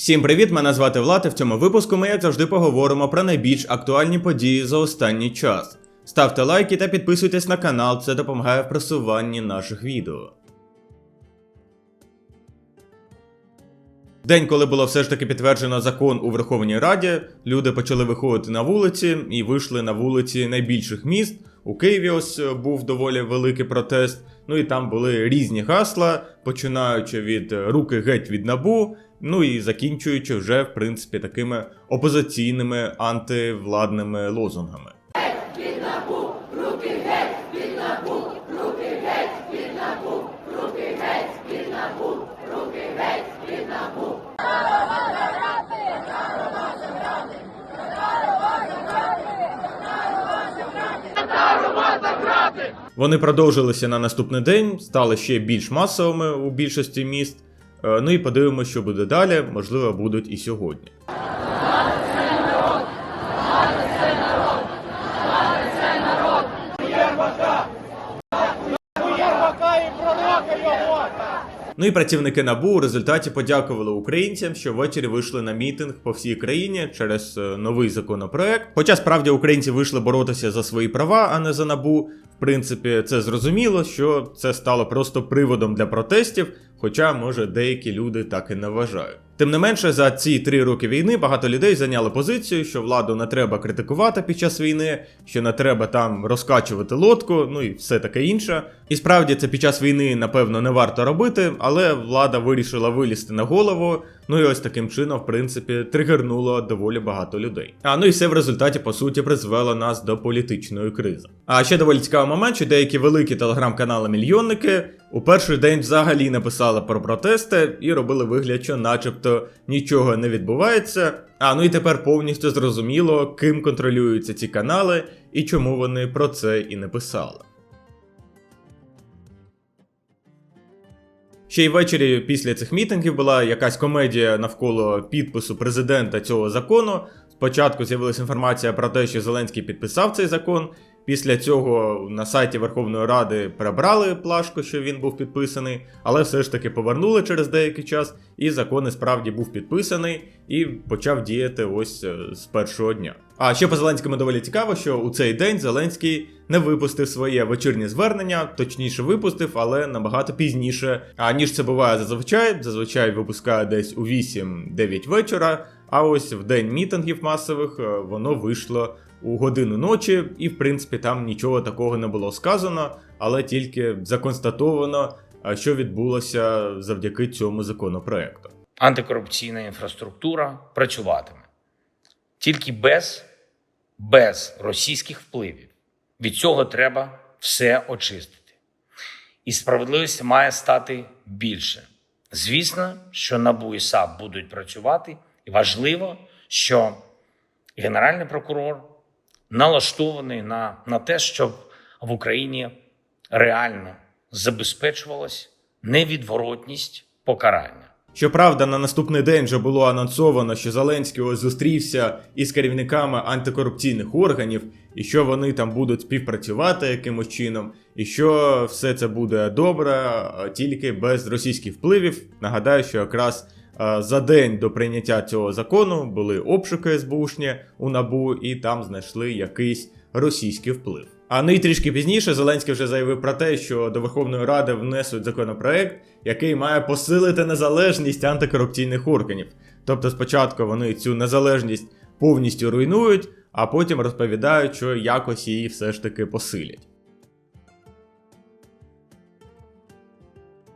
Всім привіт! Мене звати Влад. і В цьому випуску ми, як завжди, поговоримо про найбільш актуальні події за останній час. Ставте лайки та підписуйтесь на канал, це допомагає в просуванні наших відео. День, коли було все ж таки підтверджено закон у Верховній Раді, люди почали виходити на вулиці і вийшли на вулиці найбільших міст. У Києві ось був доволі великий протест. Ну і там були різні гасла, починаючи від руки геть від набу, ну і закінчуючи вже в принципі такими опозиційними антивладними лозунгами. Вони продовжилися на наступний день, стали ще більш масовими у більшості міст. Е, Ну і подивимося, що буде далі. Можливо, будуть і сьогодні. Ну і працівники НАБУ у результаті подякували українцям, що ввечері вийшли на мітинг по всій країні через е, новий законопроект. Хоча справді українці вийшли боротися за свої права, а не за набу. В принципі, це зрозуміло, що це стало просто приводом для протестів, хоча, може, деякі люди так і не вважають. Тим не менше, за ці три роки війни багато людей зайняли позицію, що владу не треба критикувати під час війни, що не треба там розкачувати лодку, ну і все таке інше. І справді це під час війни, напевно, не варто робити, але влада вирішила вилізти на голову. Ну і ось таким чином, в принципі, тригернуло доволі багато людей. А ну і все в результаті, по суті, призвело нас до політичної кризи. А ще доволі цікавий момент, що деякі великі телеграм-канали-мільйонники у перший день взагалі не писали про протести і робили вигляд, що начебто нічого не відбувається. А ну і тепер повністю зрозуміло, ким контролюються ці канали і чому вони про це і не писали. Ще й ввечері після цих мітингів була якась комедія навколо підпису президента цього закону. Спочатку з'явилася інформація про те, що Зеленський підписав цей закон. Після цього на сайті Верховної Ради прибрали плашку, що він був підписаний, але все ж таки повернули через деякий час, і закон і справді був підписаний і почав діяти ось е, з першого дня. А ще по Зеленському доволі цікаво, що у цей день Зеленський не випустив своє вечірнє звернення, точніше випустив, але набагато пізніше. Аніж це буває зазвичай. Зазвичай випускає десь у 8-9 вечора. А ось в день мітингів масових е, воно вийшло у годину ночі, і в принципі там нічого такого не було сказано, але тільки законстатовано, що відбулося завдяки цьому законопроекту. антикорупційна інфраструктура працюватиме тільки без, без російських впливів. Від цього треба все очистити. І справедливість має стати більше. Звісно, що НАБУ і САП будуть працювати, і важливо, що Генеральний прокурор налаштований на, на те, щоб в Україні реально забезпечувалась невідворотність покарання. Щоправда, на наступний день вже було анонсовано, що Зеленський зустрівся із керівниками антикорупційних органів, і що вони там будуть співпрацювати якимось чином, і що все це буде добре, тільки без російських впливів. Нагадаю, що якраз за день до прийняття цього закону були обшуки СБУшні у набу, і там знайшли якийсь російський вплив. А ну і трішки пізніше Зеленський вже заявив про те, що до Верховної Ради внесуть законопроект, який має посилити незалежність антикорупційних органів. Тобто спочатку вони цю незалежність повністю руйнують, а потім розповідають, що якось її все ж таки посилять.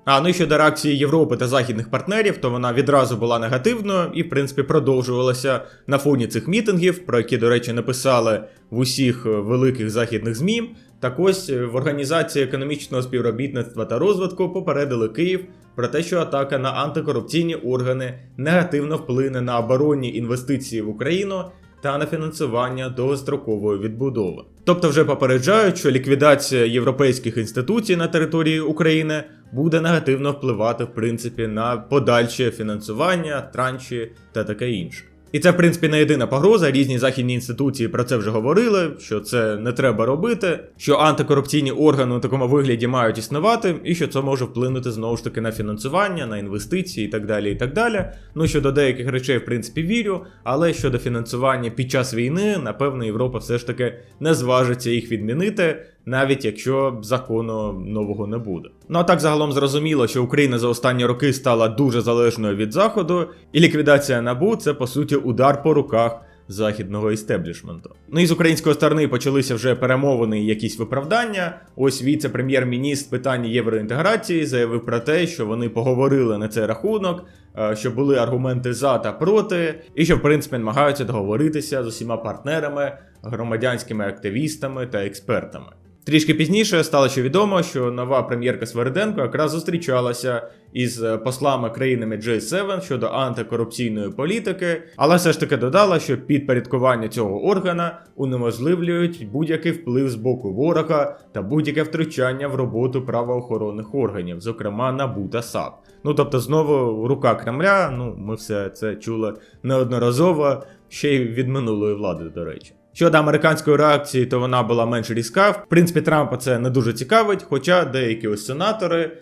А ну щодо реакції Європи та західних партнерів, то вона відразу була негативною і, в принципі, продовжувалася на фоні цих мітингів, про які, до речі, написали в усіх е, великих західних ЗМІ. Так ось е, в Організації економічного співробітництва та розвитку попередили Київ про те, що атака на антикорупційні органи негативно вплине на оборонні інвестиції в Україну та на фінансування довгострокової відбудови. Тобто вже попереджають, що ліквідація європейських інституцій на території України буде негативно впливати в принципі на подальше фінансування, транші та таке інше. І це, в принципі, не єдина погроза. Різні західні інституції про це вже говорили, що це не треба робити, що антикорупційні органи у такому вигляді мають існувати, і що це може вплинути знову ж таки на фінансування, на інвестиції і так далі. і так далі. Ну щодо деяких речей, в принципі, вірю, але щодо фінансування під час війни, напевно, Європа все ж таки не зважиться їх відмінити. Навіть якщо закону нового не буде. Ну а так загалом зрозуміло, що Україна за останні роки стала дуже залежною від заходу, і ліквідація набу це по суті удар по руках західного істеблішменту. Ну і з української сторони почалися вже перемовини і якісь виправдання. Ось віце-прем'єр-міністр питань євроінтеграції заявив про те, що вони поговорили на цей рахунок, е, що були аргументи за та проти, і що в принципі намагаються договоритися з усіма партнерами, громадянськими активістами та експертами. Трішки пізніше стало ще відомо, що нова прем'єрка Свериденко якраз зустрічалася із е, послами країнами G7 щодо антикорупційної політики, але все ж таки додала, що підпорядкування цього органа унеможливлюють будь-який вплив з боку ворога та будь-яке втручання в роботу правоохоронних органів, зокрема НАБУ та САП. Ну тобто, знову рука Кремля. Ну ми все це чули неодноразово, ще й від минулої влади, до речі. Щодо американської реакції, то вона була менш різка. В принципі, Трампа це не дуже цікавить, хоча деякі ось сенатори,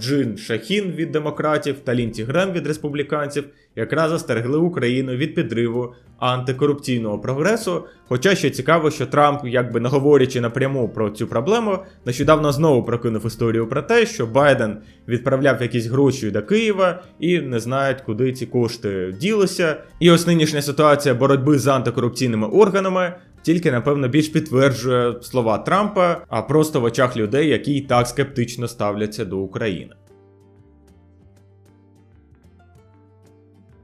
Джин Шахін від демократів та Лінці Грем від республіканців якраз застерегли Україну від підриву антикорупційного прогресу. Хоча ще цікаво, що Трамп, якби не говорячи напряму про цю проблему, нещодавно знову прокинув історію про те, що Байден відправляв якісь гроші до Києва і не знають, куди ці кошти ділися. І ось нинішня ситуація боротьби з антикорупційними органами. Тільки, напевно, більш підтверджує слова Трампа, а просто в очах людей, які й так скептично ставляться до України.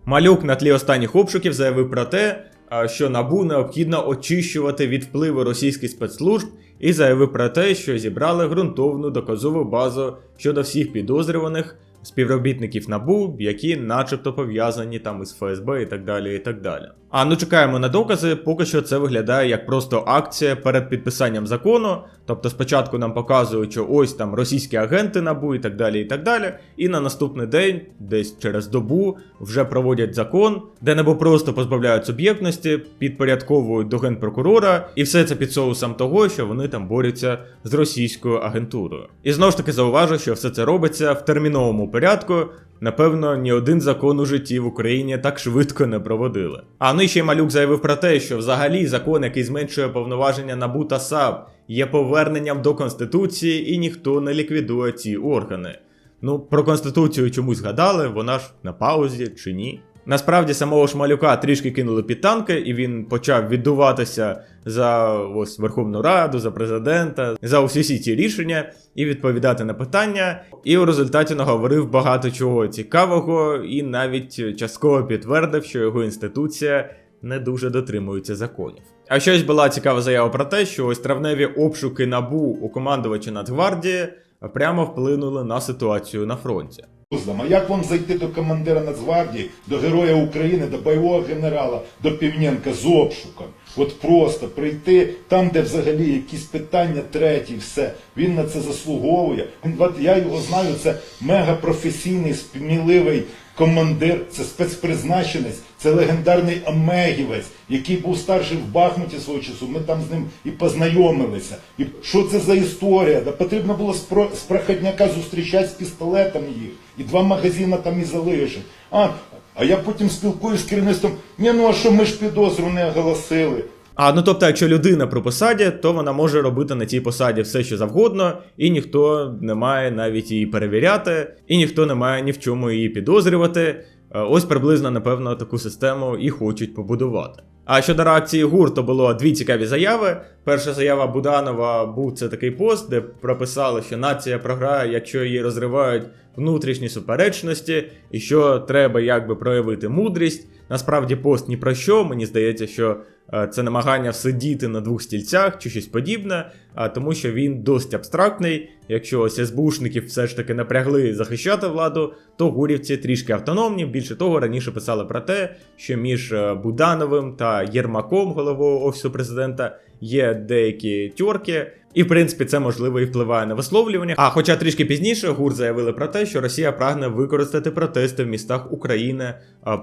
Малюк на тлі останніх обшуків заявив про те, що набу необхідно очищувати від впливу російських спецслужб і заявив про те, що зібрали ґрунтовну доказову базу щодо всіх підозрюваних співробітників набу, які начебто пов'язані там із ФСБ і так далі. і так далі. А ну чекаємо на докази, поки що це виглядає як просто акція перед підписанням закону. Тобто спочатку нам показують, що ось там російські агенти набу і так далі. І так далі. І на наступний день, десь через добу, вже проводять закон, де небо просто позбавляють суб'єктності, підпорядковують до генпрокурора, і все це під соусом того, що вони там борються з російською агентурою. І знову ж таки зауважу, що все це робиться в терміновому порядку. Напевно, ні один закон у житті в Україні так швидко не проводили. А нижче малюк заявив про те, що взагалі закон, який зменшує повноваження НАБУ та САП, є поверненням до конституції, і ніхто не ліквідує ці органи. Ну, про конституцію чомусь згадали, вона ж на паузі чи ні. Насправді самого ж малюка трішки кинули під танки, і він почав віддуватися за ось Верховну Раду, за президента, за усі всі ці рішення і відповідати на питання. І у результаті наговорив багато чого цікавого, і навіть частково підтвердив, що його інституція не дуже дотримується законів. А щось була цікава заява про те, що ось травневі обшуки набу у командувача Нацгвардії прямо вплинули на ситуацію на фронті. А як вам зайти до командира Нацгвардії, до Героя України, до бойового генерала, до Півненка з обшуком? От просто прийти там, де взагалі якісь питання треті, все. Він на це заслуговує. От я його знаю, це мегапрофесійний, сміливий командир, це спецпризначенець, це легендарний Омегівець, який був старший в Бахмуті свого часу. Ми там з ним і познайомилися. І що це за історія? Да потрібно було з, про, проходняка зустрічати з пістолетом їх. І два магазини там і залишить. А, а я потім спілкуюсь з керівництвом. Ні, ну а що ми ж підозру не оголосили? А ну тобто, якщо людина при посаді, то вона може робити на цій посаді все, що завгодно, і ніхто не має навіть її перевіряти, і ніхто не має ні в чому її підозрювати. Е, Ось приблизно, напевно, таку систему і хочуть побудувати. А щодо реакції ГУР, то було дві цікаві заяви. Перша заява Буданова був це такий пост, де прописали, що нація програє, якщо її розривають внутрішні суперечності, і що треба якби проявити мудрість. Насправді пост ні про що. Мені здається, що е, це намагання всидіти на двох стільцях чи щось подібне, тому що він досить абстрактний. Якщо ось СБУшників все ж таки напрягли захищати владу, то гурівці трішки автономні. Більше того, раніше писали про те, що між е, Будановим та Єрмаком, головою офісу президента, є деякі тьорки. І в принципі це можливо і впливає на висловлювання. А хоча трішки пізніше ГУР заявили про те, що Росія прагне використати протести в містах України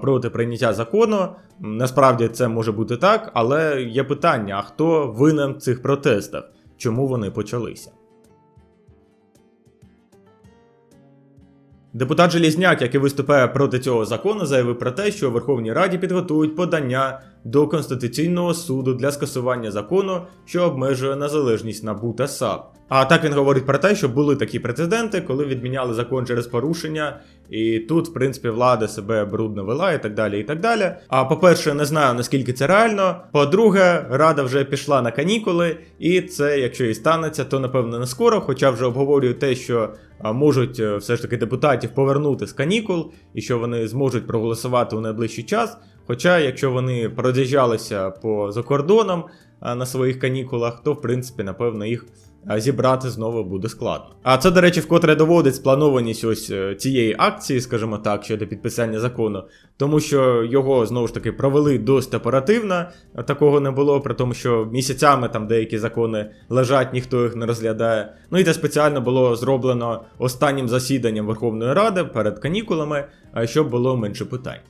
проти прийняття закону. Насправді це може бути так, але є питання: а хто винен в цих протестах? Чому вони почалися? Депутат Желізняк, який виступає проти цього закону, заявив про те, що у Верховній Раді підготують подання до Конституційного суду для скасування закону, що обмежує незалежність НАБУ та САП. А так він говорить про те, що були такі прецеденти, коли відміняли закон через порушення, і тут, в принципі, влада себе брудно вела і так далі. і так далі. А по-перше, не знаю наскільки це реально. По-друге, рада вже пішла на канікули, і це, якщо і станеться, то напевно не скоро, хоча вже обговорюють те, що можуть е, все ж таки депутатів повернути з канікул, і що вони зможуть проголосувати у найближчий час. Хоча, якщо вони роз'їжджалися по закордонам а, на своїх канікулах, то в принципі, напевно, їх зібрати знову буде складно. А це, до речі, вкотре доводить спланованість ось е, цієї акції, скажімо так, щодо підписання закону, тому що його знову ж таки провели досить оперативно. Такого не було, при тому, що місяцями там деякі закони лежать, ніхто їх не розглядає. Ну і це спеціально було зроблено останнім засіданням Верховної Ради перед канікулами, щоб було менше питань.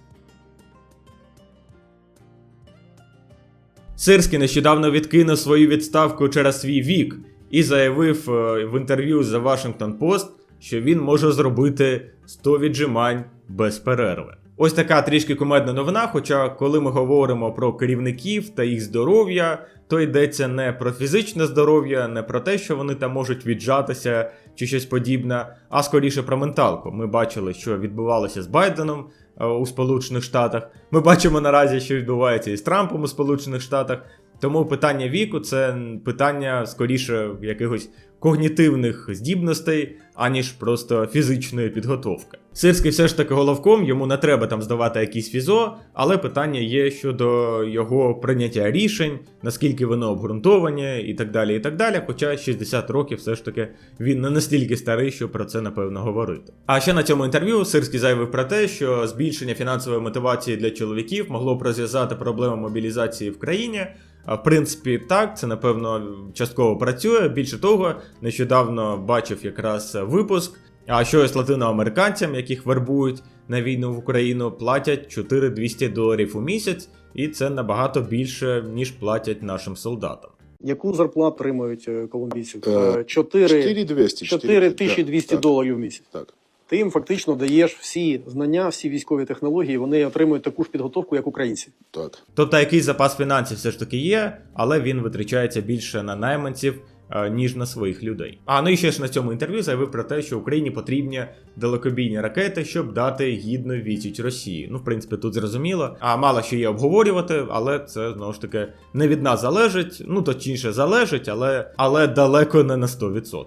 Сирський нещодавно відкинув свою відставку через свій вік і заявив е, в інтерв'ю з The Washington Post, що він може зробити 100 віджимань без перерви. Ось така трішки кумедна новина. Хоча, коли ми говоримо про керівників та їх здоров'я, то йдеться не про фізичне здоров'я, не про те, що вони там можуть віджатися чи щось подібне, а скоріше про менталку. Ми бачили, що відбувалося з Байденом у Сполучених Штатах. Ми бачимо наразі, що відбувається із Трампом у Сполучених Штатах. Тому питання віку це питання скоріше якихось когнітивних здібностей, аніж просто фізичної підготовки. Сирський все ж таки головком, йому не треба там здавати якісь фізо, але питання є щодо його прийняття рішень, наскільки вони обґрунтовані і так далі. і так далі. Хоча 60 років все ж таки він не настільки старий, щоб про це напевно говорити. А ще на цьому інтерв'ю Сирський заявив про те, що збільшення фінансової мотивації для чоловіків могло б розв'язати проблему мобілізації в країні. А, В принципі, так, це напевно частково працює. Більше того, нещодавно бачив якраз випуск. А щось латиноамериканцям, яких вербують на війну в Україну, платять 4200 доларів у місяць, і це набагато більше, ніж платять нашим солдатам. Яку зарплату отримують е, колумбійці? Е, Е, 4, 4200. 4200 доларів в місяць. Так. Ти їм фактично даєш всі знання, всі військові технології, вони отримують таку ж підготовку, як українці. Так. Тобто якийсь запас фінансів все ж таки є, але він витрачається більше на найманців. е, Ніж на своїх людей. А ну і ще ж на цьому інтерв'ю заявив про те, що Україні потрібні далекобійні ракети, щоб дати гідну відсіч Росії. Ну, в принципі, тут зрозуміло. А мало що є обговорювати, але це знову ж таки не від нас залежить. Ну точніше залежить, але, але далеко не на 100%.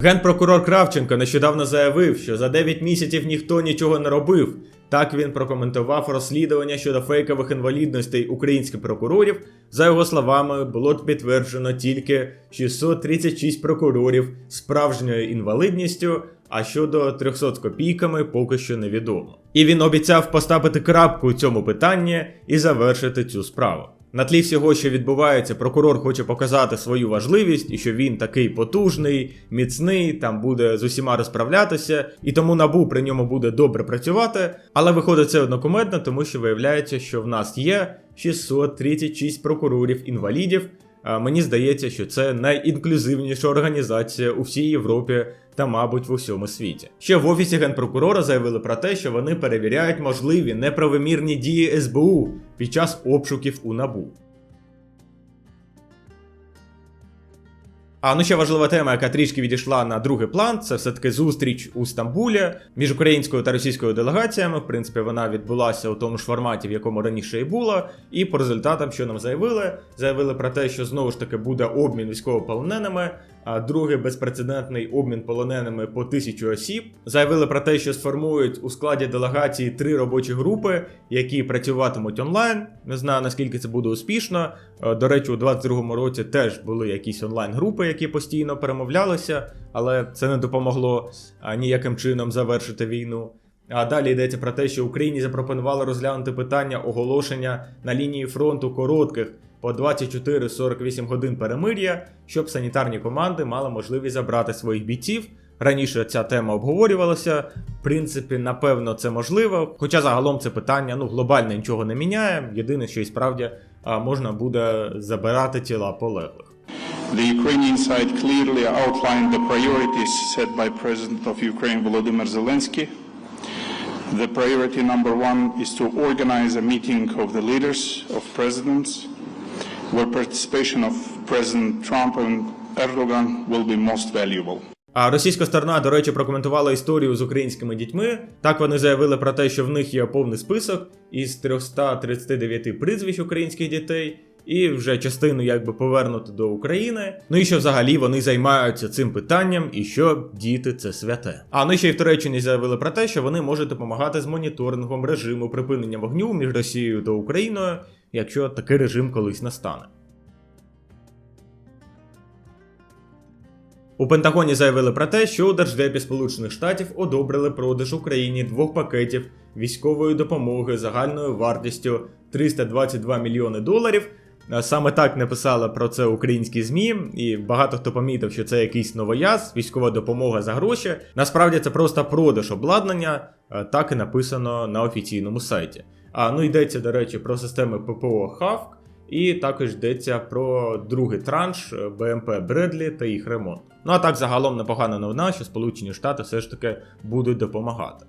Генпрокурор Кравченко нещодавно заявив, що за 9 місяців ніхто нічого не робив. Так він прокоментував розслідування щодо фейкових інвалідностей українських прокурорів. За його словами, було підтверджено тільки 636 прокурорів справжньою інвалідністю, а щодо 300 з копійками поки що невідомо. І він обіцяв поставити крапку у цьому питанні і завершити цю справу. На тлі всього, що відбувається, прокурор хоче показати свою важливість і що він такий потужний, міцний, там буде з усіма розправлятися, і тому набу при ньому буде добре працювати. Але виходить це однокумедно, тому що виявляється, що в нас є 636 прокурорів інвалідів. А Мені здається, що це найінклюзивніша організація у всій Європі та, мабуть, в усьому світі. Ще в офісі генпрокурора заявили про те, що вони перевіряють можливі неправомірні дії СБУ під час обшуків у набу. А ну ще важлива тема, яка трішки відійшла на другий план, це все-таки зустріч у Стамбулі між українською та російською делегаціями. В принципі, вона відбулася у тому ж форматі, в якому раніше і була. І по результатам, що нам заявили, заявили про те, що знову ж таки буде обмін військовополоненими. А другий безпрецедентний обмін полоненими по тисячу осіб. Заявили про те, що сформують у складі делегації три робочі групи, які працюватимуть онлайн. Не знаю наскільки це буде успішно. Е, До речі, у 22-му році теж були якісь онлайн-групи, які постійно перемовлялися, але це не допомогло ніяким чином завершити війну. А далі йдеться про те, що Україні запропонували розглянути питання оголошення на лінії фронту коротких по 24-48 годин перемир'я, щоб санітарні команди мали можливість забрати своїх бійців. Раніше ця тема обговорювалася. В принципі, напевно, це можливо. Хоча загалом це питання ну глобально нічого не міняє. Єдине, що і справді можна буде забирати тіла полеглих. The Ukrainian side clearly outlined the priorities set by President of Ukraine Volodymyr Zelensky. The priority number one is to organize a meeting of the leaders of presidents, where participation of President Trump and Erdogan will be most valuable. А російська сторона, до речі, прокоментувала історію з українськими дітьми. Так вони заявили про те, що в них є повний список із 339 прізвищ українських дітей, і вже частину якби повернути до України. Ну і що взагалі вони займаються цим питанням, і що діти це святе. А ну ще й в Туреччині заявили про те, що вони можуть допомагати з моніторингом режиму припинення вогню між Росією та Україною, якщо такий режим колись настане. У Пентагоні заявили про те, що у Держдепі Сполучених Штатів одобрили продаж Україні двох пакетів військової допомоги загальною вартістю 322 мільйони доларів. Е, Саме так написали про це українські ЗМІ, і багато хто помітив, що це якийсь новояз, військова допомога за гроші. Насправді це просто продаж обладнання, е, так і написано на офіційному сайті. А ну йдеться, до речі, про системи ППО ХАВК, і також йдеться про другий транш е, БМП Бредлі та їх ремонт. Ну а так загалом непогана новина, що Сполучені Штати все ж таки будуть допомагати.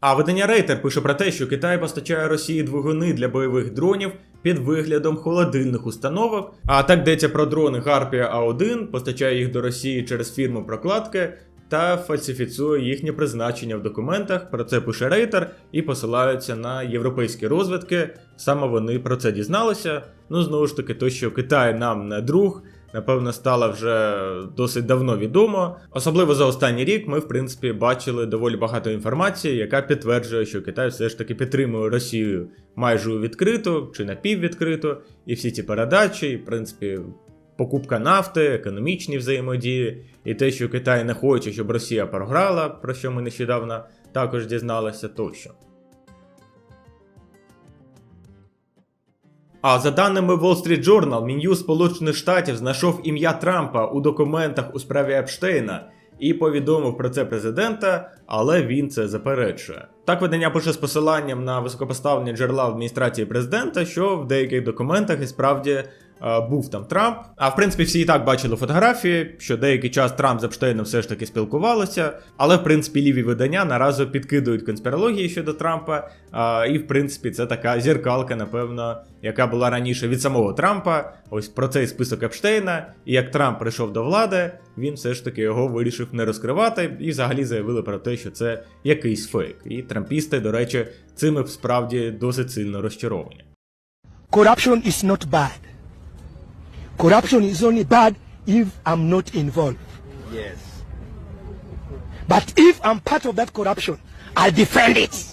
А видання Рейтер пише про те, що Китай постачає Росії двигуни для бойових дронів під виглядом холодильних установок. А так йдеться про дрони Гарпія А1, постачає їх до Росії через фірму прокладки та фальсифіцує їхнє призначення в документах. Про це пише Рейтер і посилаються на європейські розвідки. Саме вони про це дізналися. Ну знову ж таки, то, що Китай нам не друг. Напевно, стало вже досить давно відомо. Особливо за останній рік ми, в принципі, бачили доволі багато інформації, яка підтверджує, що Китай все ж таки підтримує Росію майже у відкриту чи напіввідкриту, і всі ці передачі, і, в принципі, покупка нафти, економічні взаємодії, і те, що Китай не хоче, щоб Росія програла, про що ми нещодавно також дізналися тощо. А за даними Wall Street Journal, Мін'юз Сполучених Штатів знайшов ім'я Трампа у документах у справі Епштейна і повідомив про це президента, але він це заперечує. Так видання пише з посиланням на високопоставлені джерела адміністрації президента, що в деяких документах і справді був там Трамп. А в принципі, всі і так бачили фотографії, що деякий час Трамп з Епштейном все ж таки спілкувалися. Але в принципі ліві видання наразі підкидують конспірології щодо Трампа. І в принципі це така зіркалка, напевно, яка була раніше від самого Трампа. Ось про цей список Епштейна. І як Трамп прийшов до влади, він все ж таки його вирішив не розкривати і взагалі заявили про те, що це якийсь фейк. І трампісти, до речі, цими справді досить сильно розчаровані. Corruption is not bad. Corruption is only bad if I'm not involved. Yes. But if I'm part of that corruption, I defend it.